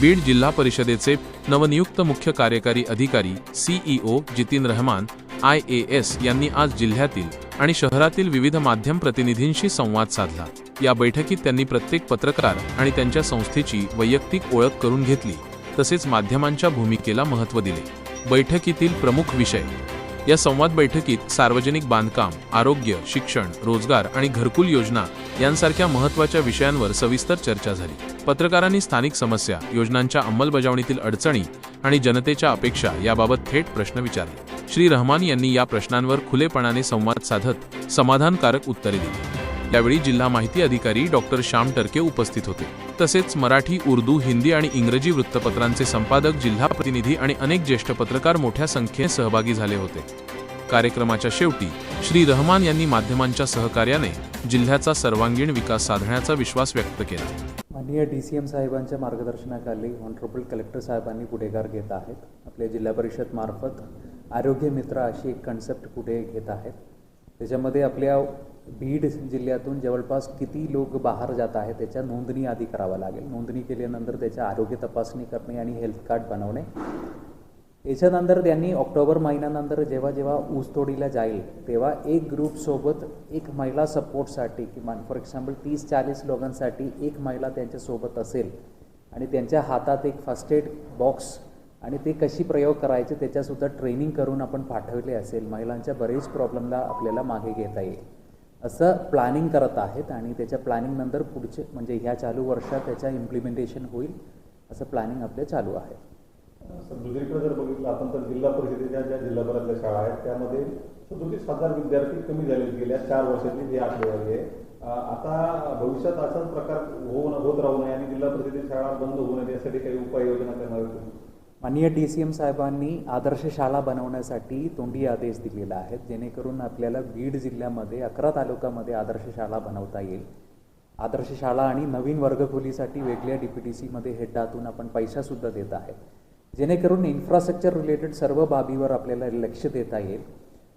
बीड जिल्हा परिषदेचे नवनियुक्त मुख्य कार्यकारी अधिकारी CEO Jitin Rahman I A S यांनी आज जिल्ह्यातील आणि शहरातील विविध माध्यम प्रतिनिधींशी संवाद साधला. या बैठकीत त्यांनी प्रत्येक पत्रकार आणि त्यांच्या संस्थेची वैयक्तिक ओळख करून घेतली तसेच माध्यमांच्या भूमिकेला महत्त्व दिले. बैठकीतील प्रमुख विषय. या संवाद बैठकीत सार्वजनिक बांधकाम आरोग्य शिक्षण रोजगार आणि घरकुल योजना यांसारख्या महत्त्वाच्या विषयांवर सविस्तर चर्चा झाली. पत्रकारांनी स्थानिक समस्या योजनांच्या अंमलबजावणीतील अडचणी आणि जनतेच्या अपेक्षा याबाबत थेट प्रश्न विचारले. श्री रहमान यांनी या प्रश्नांवर खुलेपणाने संवाद साधत समाधानकारक उत्तरे दिली. यावेळी जिल्हा माहिती अधिकारी डॉक्टर श्याम टर्के उपस्थित होते. तसेच मराठी उर्दू हिंदी आणि इंग्रजी वृत्तपत्रांचे संपादक जिल्हा प्रतिनिधी आणि अनेक ज्येष्ठ पत्रकार मोठ्या संख्येने सहभागी झाले होते. कार्यक्रमाच्या शेवटी श्री रहमान यांनी माध्यमांच्या सहकार्याने जिल्ह्याचा सर्वांगीण विकास साधण्याचा विश्वास व्यक्त केला. माननीय डी सी एम साहेबांच्या मार्गदर्शनाखाली ऑनरेबल कलेक्टर साहेबांनी पुढेकार घेत आहेत. आपल्या जिल्हा परिषदमार्फत आरोग्य मित्र अशी एक कन्सेप्ट पुढे घेत आहेत. त्याच्यामध्ये आपल्या बीड जिल्ह्यातून जवळपास किती लोक बाहेर जात आहेत त्याच्या नोंदणी आधी करावं लागेल. नोंदणी केल्यानंतर त्याच्या आरोग्य तपासणी करणे आणि हेल्थ कार्ड बनवणे. याच्यानंतर त्यांनी ऑक्टोबर महिन्यानंतर जेव्हा जेव्हा ऊसतोडीला जाईल तेव्हा एक ग्रुपसोबत एक महिला सपोर्टसाठी किमान फॉर एक्झाम्पल तीस चाळीस लोकांसाठी एक महिला त्यांच्यासोबत असेल आणि त्यांच्या हातात एक फर्स्ट एड बॉक्स आणि ते कशी प्रयोग करायचे त्याच्यासुद्धा ट्रेनिंग करून आपण पाठवले असेल. महिलांच्या बरेच प्रॉब्लेमला आपल्याला मागे घेता येईल. असं प्लॅनिंग करत आहेत आणि त्याच्या प्लॅनिंगनंतर पुढचे म्हणजे ह्या चालू वर्षात त्याच्या इम्प्लिमेंटेशन होईल असं प्लॅनिंग आपले चालू आहे. सर, दुसरीकडे जर बघितलं आपण तर जिल्हा परिषदेच्या ज्या जिल्हाभरातल्या शाळा आहेत त्यामध्ये सदोतीस हजार विद्यार्थी कमी झाले गेल्या चार वर्षातली जी आकडेवारी आहे. आता भविष्यात असाच प्रकार होऊ न- होत राहू नये आणि जिल्हा परिषदेची शाळा बंद होऊ नये यासाठी काही उपाययोजना करणार आहेत माननीय डी सी एम साहेबांनी आदर्श शाळा बनवण्यासाठी तोंडी आदेश दिलेला आहे जेणेकरून आपल्याला बीड जिल्ह्यामध्ये अकरा तालुक्यामध्ये आदर्श शाळा बनवता येईल. आदर्श शाळा आणि नवीन वर्गखोलीसाठी वेगळ्या डी पी टी सीमध्ये हेड्डातून आपण पैसासुद्धा देत आहे जेणेकरून इन्फ्रास्ट्रक्चर रिलेटेड सर्व बाबीवर आपल्याला लक्ष देता येईल.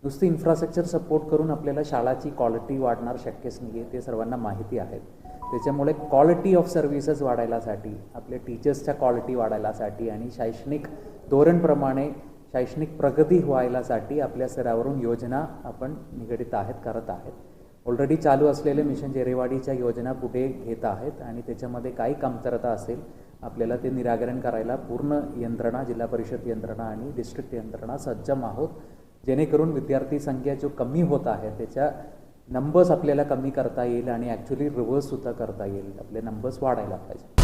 नुसतं इन्फ्रास्ट्रक्चर सपोर्ट करून आपल्याला शाळाची क्वालिटी वाढणार शक्यच नाही आहे ते सर्वांना माहिती आहेत त्याच्यामुळे क्वालिटी ऑफ सर्व्हिसेस वाढायलासाठी आपल्या टीचर्सच्या क्वालिटी वाढायलासाठी आणि शैक्षणिक धोरणप्रमाणे शैक्षणिक प्रगती व्हायलासाठी आपल्या स्तरावरून योजना आपण निगडित आहेत करत आहेत. ऑलरेडी चालू असलेले मिशन जेरेवाडीच्या योजना पुढे घेत आहेत आणि त्याच्यामध्ये काही कमतरता असेल आपल्याला ते निराकरण करायला पूर्ण यंत्रणा जिल्हा परिषद यंत्रणा आणि डिस्ट्रिक्ट यंत्रणा सज्जम आहोत. जेणेकरून विद्यार्थी संख्या जो कमी होत आहे त्याच्या नंबर्स आपल्याला कमी करता येईल आणि ॲक्च्युली रिव्हर्ससुद्धा करता येईल. आपले नंबर्स वाढायला पाहिजे.